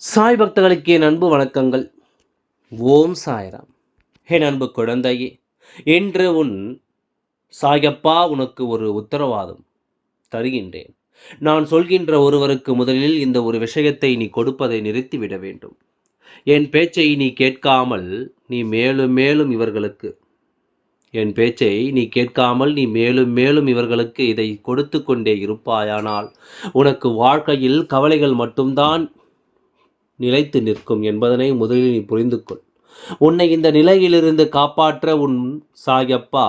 சாய் பக்தர்களுக்கு என் அன்பு வணக்கங்கள். ஓம் சாய்ராம். என் அன்பு குழந்தையே இன்று உன் சாயப்பா உனக்கு ஒரு உத்தரவாதம் தருகின்றேன். நான் சொல்கின்ற ஒருவருக்கு முதலில் இந்த ஒரு விஷயத்தை நீ கொடுப்பதை நிறுத்திவிட வேண்டும். என் பேச்சை நீ கேட்காமல் நீ மேலும் மேலும் இவர்களுக்கு என் பேச்சை நீ கேட்காமல் நீ மேலும் மேலும் இவர்களுக்கு இதை கொடுத்து கொண்டே இருப்பாயானால் உனக்கு வாழ்க்கையில் கவலைகள் மட்டும்தான் நிலைத்து நிற்கும் என்பதனை முதலில் நீ புரிந்து கொள் உன்னை இந்த நிலையிலிருந்து காப்பாற்ற உன் சாயப்பா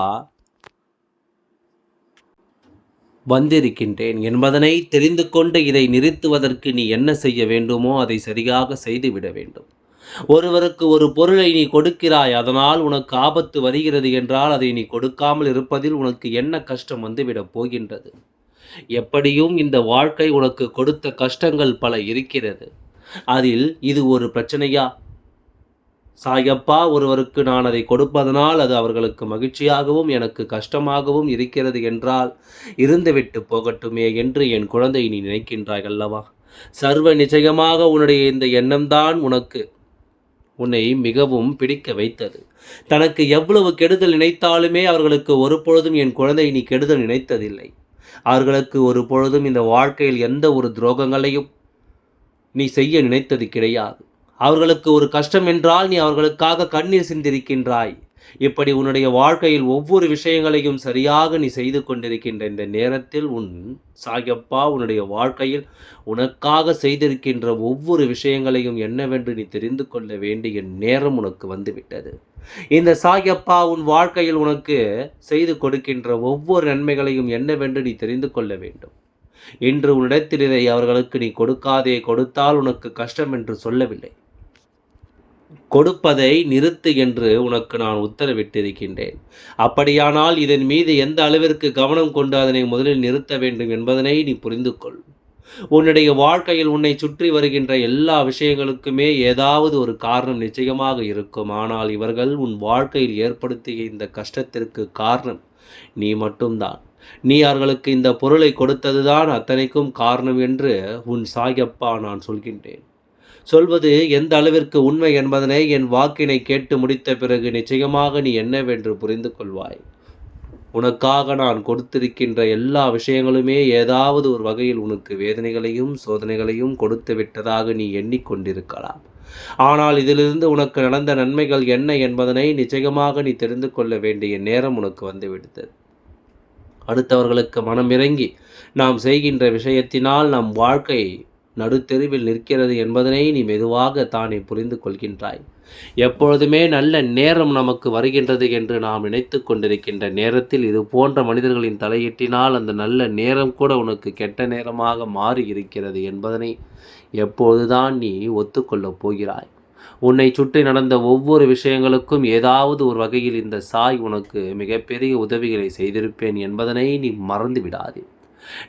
வந்திருக்கின்றேன் என்பதனை தெரிந்து கொண்டு இதை நிறுத்துவதற்கு நீ என்ன செய்ய வேண்டுமோ அதை சரியாக செய்துவிட வேண்டும். ஒருவருக்கு ஒரு பொருளை நீ கொடுக்கிறாய் அதனால் உனக்கு ஆபத்து வருகிறது என்றால் அதை நீ கொடுக்காமல் இருப்பதில் உனக்கு என்ன கஷ்டம் வந்துவிடப் போகின்றது? எப்படியும் இந்த வாழ்க்கை உனக்கு கொடுத்த கஷ்டங்கள் பல இருக்கிறது. அதில் இது ஒரு பிரச்சனையா? சாயப்பா ஒருவருக்கு நான் அதை கொடுப்பதனால் அது அவர்களுக்கு மகிழ்ச்சியாகவும் எனக்கு கஷ்டமாகவும் இருக்கிறது என்றால் இருந்துவிட்டு போகட்டுமே என்று என் குழந்தை நீ நினைக்கின்றாய் அல்லவா? சர்வ நிச்சயமாக உன்னுடைய இந்த எண்ணம்தான் உனக்கு. உன்னை மிகவும் பிடிக்க வைத்தது. தனக்கு எவ்வளவு கெடுதல் நினைத்தாலுமே அவர்களுக்கு ஒரு பொழுதும் என் குழந்தை நீ கெடுதல் நினைத்ததில்லை. அவர்களுக்கு ஒரு பொழுதும் இந்த வாழ்க்கையில் எந்த ஒரு துரோகங்களையும் நீ செய்ய நினைத்தது கிடையாது. அவர்களுக்கு ஒரு கஷ்டம் என்றால் நீ அவர்களுக்காக கண்ணீர் சிந்திருக்கின்றாய். இப்படி உன்னுடைய வாழ்க்கையில் ஒவ்வொரு விஷயங்களையும் சரியாக நீ செய்து கொண்டிருக்கின்ற இந்த நேரத்தில் உன் சாயப்பா உன்னுடைய வாழ்க்கையில் உனக்காக செய்திருக்கின்ற ஒவ்வொரு விஷயங்களையும் என்னவென்று நீ தெரிந்து கொள்ள வேண்டிய நேரம் உனக்கு வந்துவிட்டது. இந்த சாயப்பா உன் வாழ்க்கையில் உனக்கு செய்து கொடுக்கின்ற ஒவ்வொரு நன்மைகளையும் என்னவென்று நீ தெரிந்து கொள்ள வேண்டும். இன்று உன்னிடத்தில் இதை அவர்களுக்கு நீ கொடுக்காதே கொடுத்தால் உனக்கு கஷ்டம் என்று சொல்லவில்லை. கொடுப்பதை நிறுத்து என்று உனக்கு நான் உத்தரவிட்டிருக்கின்றேன். அப்படியானால் இதன் மீது எந்த அளவிற்கு கவனம் கொண்டு அதனை முதலில் நிறுத்த வேண்டும் என்பதனை நீ புரிந்து கொள் உன்னுடைய வாழ்க்கையில் உன்னை சுற்றி வருகின்ற எல்லா விஷயங்களுக்குமே ஏதாவது ஒரு காரணம் நிச்சயமாக இருக்கும். ஆனால் இவர்கள் உன் வாழ்க்கையில் ஏற்படுத்திய இந்த கஷ்டத்திற்கு காரணம் நீ மட்டும்தான். நீ அவர்களுக்கு இந்த பொருளை கொடுத்ததுதான் அத்தனைக்கும் காரணம் என்று உன் சாயப்பா நான் சொல்கின்றேன். சொல்வது எந்த அளவிற்கு உண்மை என்பதனை என் வாக்கினை கேட்டு முடித்த பிறகு நிச்சயமாக நீ என்னவென்று புரிந்து கொள்வாய். உனக்காக நான் கொடுத்திருக்கின்ற எல்லா விஷயங்களுமே ஏதாவது ஒரு வகையில் உனக்கு வேதனைகளையும் சோதனைகளையும் கொடுத்து விட்டதாக நீ எண்ணிக்கொண்டிருக்கலாம். ஆனால் இதிலிருந்து உனக்கு நடந்த நன்மைகள் என்ன என்பதனை நிச்சயமாக நீ தெரிந்து கொள்ள வேண்டிய நேரம் உனக்கு வந்துவிடுத்தது அடுத்தவர்களுக்கு மனமிறங்கி நாம் செய்கின்ற விஷயத்தினால் நம் வாழ்க்கை நடுத்தெருவில் நிற்கிறது என்பதனை நீ மெதுவாக தானே புரிந்து கொள்கின்றாய். எப்பொழுதுமே நல்ல நேரம் நமக்கு வருகின்றது என்று நாம் நினைத்து கொண்டிருக்கின்ற நேரத்தில் இது போன்ற மனிதர்களின் தலையிட்டினால் அந்த நல்ல நேரம் கூட உனக்கு கெட்ட நேரமாக மாறி இருக்கிறது என்பதனை எப்போதுதான் நீ ஒத்துக்கொள்ளப் போகிறாய். உன்னை சுற்றி நடந்த ஒவ்வொரு விஷயங்களுக்கும் ஏதாவது ஒரு வகையில் இந்த சாய் உனக்கு மிகப்பெரிய உதவிகளை செய்திருப்பேன் என்பதனை நீ மறந்து விடாதே.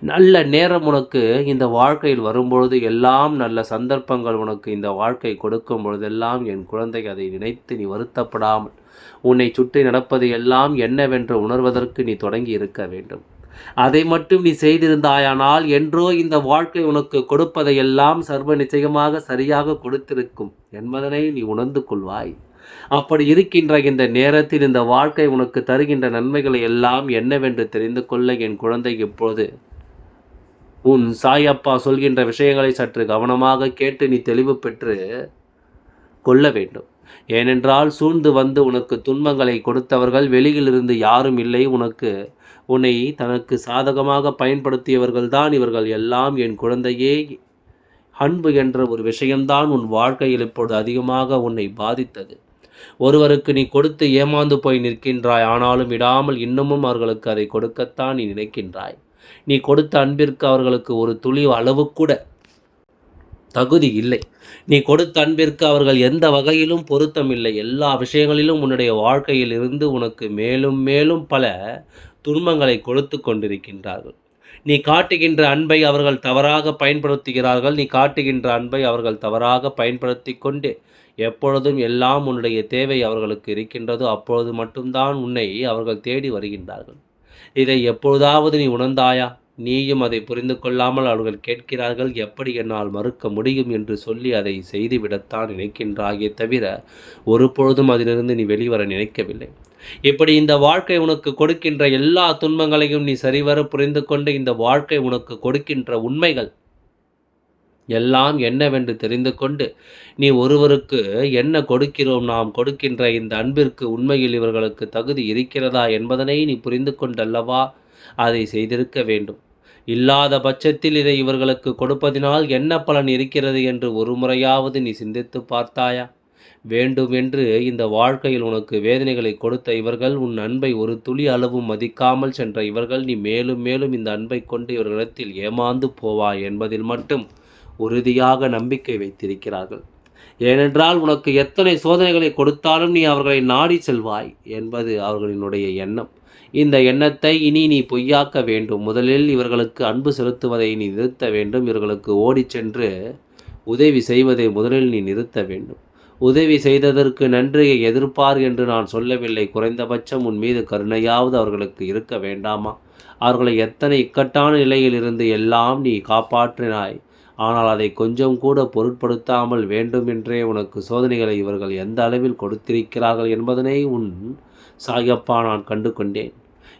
நல்ல நேரம் உனக்கு இந்த வாழ்க்கையில் வரும்பொழுது எல்லாம் நல்ல சந்தர்ப்பங்கள் உனக்கு இந்த வாழ்க்கை கொடுக்கும் பொழுதெல்லாம் என் குழந்தை அதை நினைத்து நீ வருத்தப்படாமல் உன்னை சுற்றி நடப்பது எல்லாம் என்னவென்று உணர்வதற்கு நீ தொடங்கி இருக்க வேண்டும். அதை மட்டும் நீ செய்திருந்தாயானால் என்றோ இந்த வாழ்க்கை உனக்கு கொடுப்பதையெல்லாம் சர்வ நிச்சயமாக சரியாக கொடுத்திருக்கும் என்பதனை நீ உணர்ந்து கொள்வாய். அப்படி இருக்கின்ற இந்த நேரத்தில் இந்த வாழ்க்கை உனக்கு தருகின்ற நன்மைகளை எல்லாம் என்னவென்று தெரிந்து கொள்ள என் குழந்தை இப்பொழுது. உன் சாயப்பா சொல்கின்ற விஷயங்களை சற்று கவனமாக கேட்டு நீ தெளிவு பெற்று கொள்ள வேண்டும். ஏனென்றால் சூழ்ந்து வந்து உனக்கு துன்பங்களை கொடுத்தவர்கள் வெளியிலிருந்து யாரும் இல்லை. உனக்கு உன்னை தனக்கு சாதகமாக பயன்படுத்தியவர்கள்தான் இவர்கள் எல்லாம். என் குழந்தையே அன்பு என்ற ஒரு விஷயம்தான் உன் வாழ்க்கையில் இப்பொழுது அதிகமாக உன்னை பாதித்தது. ஒருவருக்கு நீ கொடுத்து ஏமாந்து போய் நிற்கின்றாய் ஆனாலும் விடாமல் இன்னமும் அவர்களுக்கு அதை கொடுக்கத்தான் நீ நினைக்கின்றாய். நீ கொடுத்த அன்பிற்கு அவர்களுக்கு ஒரு துளி அளவு கூட தகுதி இல்லை. நீ கொடுத்த அன்பிற்கு அவர்கள் எந்த வகையிலும் பொருத்தமில்லை எல்லா விஷயங்களிலும் உன்னுடைய வாழ்க்கையில் இருந்து உனக்கு மேலும் மேலும் பல துன்பங்களை கொடுத்து கொண்டிருக்கின்றார்கள். நீ காட்டுகின்ற அன்பை அவர்கள் தவறாக பயன்படுத்துகிறார்கள். நீ காட்டுகின்ற அன்பை அவர்கள் தவறாக பயன்படுத்தி கொண்டு எப்பொழுதும் எல்லாம் உன்னுடைய தேவை அவர்களுக்கு இருக்கின்றதோ. அப்பொழுது மட்டும்தான் உன்னை அவர்கள் தேடி வருகின்றார்கள். இதை எப்பொழுதாவது நீ உணர்ந்தாயா? நீயும் அதை புரிந்து கொள்ளாமல் அவர்கள் கேட்கிறார்கள். எப்படி என்னால் மறுக்க முடியும் என்று சொல்லி அதை செய்துவிடத்தான் நினைக்கின்றாயே தவிர ஒரு பொழுதும் அதிலிருந்து நீ வெளிவர நினைக்கவில்லை. இப்படி இந்த வாழ்க்கை உனக்கு கொடுக்கின்ற எல்லா துன்பங்களையும் நீ சரிவர புரிந்து கொண்டு இந்த வாழ்க்கை உனக்கு கொடுக்கின்ற உண்மைகள் எல்லாம் என்னவென்று தெரிந்து கொண்டு நீ ஒருவருக்கு என்ன கொடுக்கிறோம் நாம் கொடுக்கின்ற இந்த அன்பிற்கு உண்மையில் இவர்களுக்கு தகுதி இருக்கிறதா என்பதனை நீ புரிந்து கொண்டல்லவா அதை செய்திருக்க வேண்டும். இல்லாத பட்சத்தில் இதை இவர்களுக்கு கொடுப்பதினால் என்ன பலன் இருக்கிறது என்று ஒரு முறையாவது நீ சிந்தித்து பார்த்தாயா? வேண்டும் என்று இந்த வாழ்க்கையில் உனக்கு வேதனைகளை கொடுத்த இவர்கள் உன் அன்பை ஒரு துளி அளவும் மதிக்காமல் சென்ற இவர்கள் நீ மேலும் மேலும் இந்த அன்பை கொண்டு இவர்களிடத்தில் ஏமாந்து போவாய் என்பதில் மட்டும் உறுதியாக நம்பிக்கை வைத்திருக்கிறார்கள். ஏனென்றால் உனக்கு எத்தனை சோதனைகளை கொடுத்தாலும் நீ அவர்களை நாடி செல்வாய் என்பது அவர்களினுடைய எண்ணம். இந்த எண்ணத்தை இனி நீ பொய்யாக்க வேண்டும். முதலில் இவர்களுக்கு அன்பு செலுத்துவதை நீ நிறுத்த வேண்டும். இவர்களுக்கு ஓடிச் சென்று உதவி செய்வதை முதலில் நீ நிறுத்த வேண்டும். உதவி செய்ததற்கு நன்றியை எதிர்ப்பார் என்று நான் சொல்லவில்லை. குறைந்தபட்சம் உன் மீது கருணையாவது அவர்களுக்கு இருக்க வேண்டாமா? அவர்களை எத்தனை இக்கட்டான நிலையில் இருந்து எல்லாம் நீ காப்பாற்றினாய். ஆனால் அதை கொஞ்சம் கூட பொருட்படுத்தாமல் வேண்டுமென்றே உனக்கு சோதனைகளை இவர்கள் எந்த அளவில் கொடுத்திருக்கிறார்கள் என்பதனை உன் சாயப்பா நான் கண்டு கொண்டேன்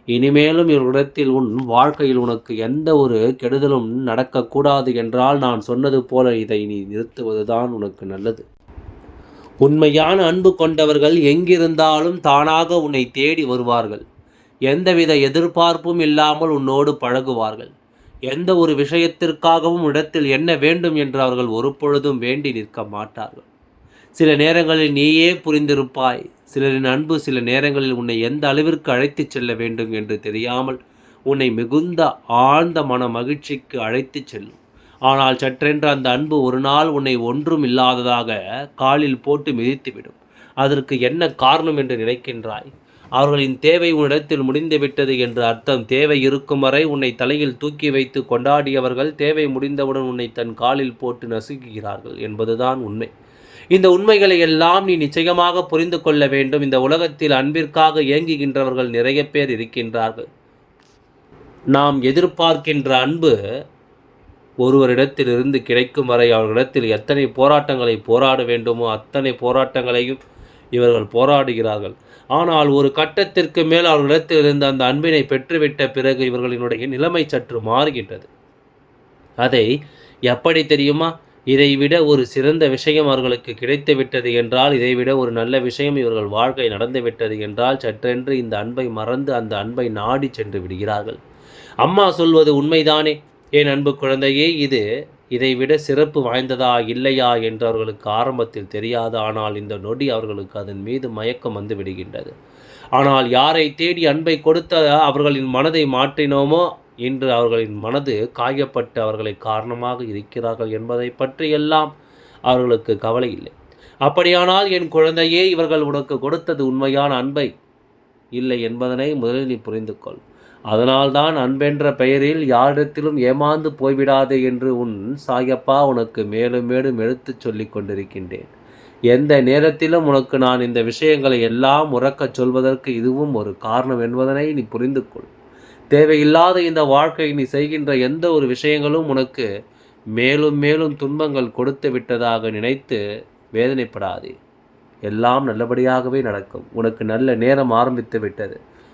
இனிமேலும் இவர்களிடத்தில் உன் வாழ்க்கையில் உனக்கு எந்த ஒரு கெடுதலும் நடக்கக்கூடாது என்றால் நான் சொன்னது போல இதை நீ நிறுத்துவதுதான் உனக்கு நல்லது. உண்மையான அன்பு கொண்டவர்கள் எங்கிருந்தாலும் தானாக உன்னை தேடி வருவார்கள். எந்தவித எதிர்பார்ப்பும் இல்லாமல் உன்னோடு பழகுவார்கள். எந்த ஒரு விஷயத்திற்காகவும் இடத்தில் என்ன வேண்டும் என்று அவர்கள் ஒரு பொழுதும் வேண்டி நிற்க மாட்டார்கள். சில நேரங்களில் நீயே புரிந்திருப்பாய். சிலரின் அன்பு சில நேரங்களில் உன்னை எந்த அளவிற்கு அழைத்துச் செல்ல வேண்டும் என்று தெரியாமல் உன்னை மிகுந்த ஆழ்ந்த மன மகிழ்ச்சிக்கு அழைத்துச் செல்லும். ஆனால் சற்றென்று அந்த அன்பு ஒரு நாள் உன்னை ஒன்றும் இல்லாததாக காலில் போட்டு மிதித்துவிடும். அதற்கு என்ன காரணம் என்று நினைக்கின்றாய்? அவர்களின் தேவை உன்னிடத்தில் முடிந்துவிட்டது என்று அர்த்தம். தேவை இருக்கும் வரை உன்னை தலையில் தூக்கி வைத்து கொண்டாடியவர்கள் தேவை முடிந்தவுடன் உன்னை தன் காலில் போட்டு நசுக்குகிறார்கள் என்பதுதான் உண்மை. இந்த உண்மைகளை எல்லாம் நீ நிச்சயமாக புரிந்து கொள்ள வேண்டும். இந்த உலகத்தில் அன்பிற்காக இயங்குகின்றவர்கள் நிறைய பேர் இருக்கின்றார்கள். நாம் எதிர்பார்க்கின்ற அன்பு ஒருவரிடத்திலிருந்து கிடைக்கும் வரை அவர்களிடத்தில் எத்தனை போராட்டங்களை போராட வேண்டுமோ அத்தனை போராட்டங்களையும் இவர்கள் போராடுகிறார்கள். ஆனால் ஒரு கட்டத்திற்கு மேல் அவர்களிடத்திலிருந்து அந்த அன்பினை பெற்றுவிட்ட பிறகு இவர்களினுடைய நிலைமை சற்று மாறுகின்றது. அதை எப்படி தெரியுமா? இதைவிட ஒரு சிறந்த விஷயம் அவர்களுக்கு கிடைத்து விட்டது என்றால் இதைவிட ஒரு நல்ல விஷயம் இவர்கள் வாழ்க்கை நடந்துவிட்டது என்றால் சற்றென்று இந்த அன்பை மறந்து அந்த அன்பை நாடி சென்று விடுகிறார்கள். அம்மா சொல்வது உண்மைதானே? என் அன்பு குழந்தையே இது இதைவிட சிறப்பு வாய்ந்ததா இல்லையா என்று அவர்களுக்கு ஆரம்பத்தில் தெரியாது. ஆனால் இந்த நொடி அவர்களுக்கு அதன் மீது மயக்கம் வந்து விடுகின்றது. ஆனால் யாரை தேடி அன்பை கொடுத்த அவர்களின் மனதை மாற்றினோமோ? இன்று அவர்களின் மனது காயப்பட்டு அவர்களை காரணமாக இருக்கிறார்கள் என்பதை பற்றியெல்லாம் அவர்களுக்கு கவலை இல்லை. அப்படியானால் என் குழந்தையே இவர்கள் உனக்கு கொடுத்தது உண்மையான அன்பை இல்லை என்பதனை முதலில் நீ புரிந்து கொள் அதனால்தான் அன்பென்ற பெயரில் யாரிடத்திலும் ஏமாந்து போய்விடாதே என்று உன் சாயப்பா உனக்கு மேலும் மேலும் எடுத்துச் சொல்லிக் கொண்டிருக்கின்றேன். எந்த நேரத்திலும் உனக்கு நான் இந்த விஷயங்களை எல்லாம் உறக்கச் சொல்வதற்கு இதுவும் ஒரு காரணம் என்பதனை நீ புரிந்து கொள் தேவையில்லாத இந்த வாழ்க்கை நீ செய்கின்ற எந்த ஒரு விஷயங்களும் உனக்கு மேலும் மேலும் துன்பங்கள் கொடுத்து விட்டதாக நினைத்து வேதனைப்படாதே. எல்லாம் நல்லபடியாகவே நடக்கும். உனக்கு நல்ல நேரம் ஆரம்பித்து விட்டது.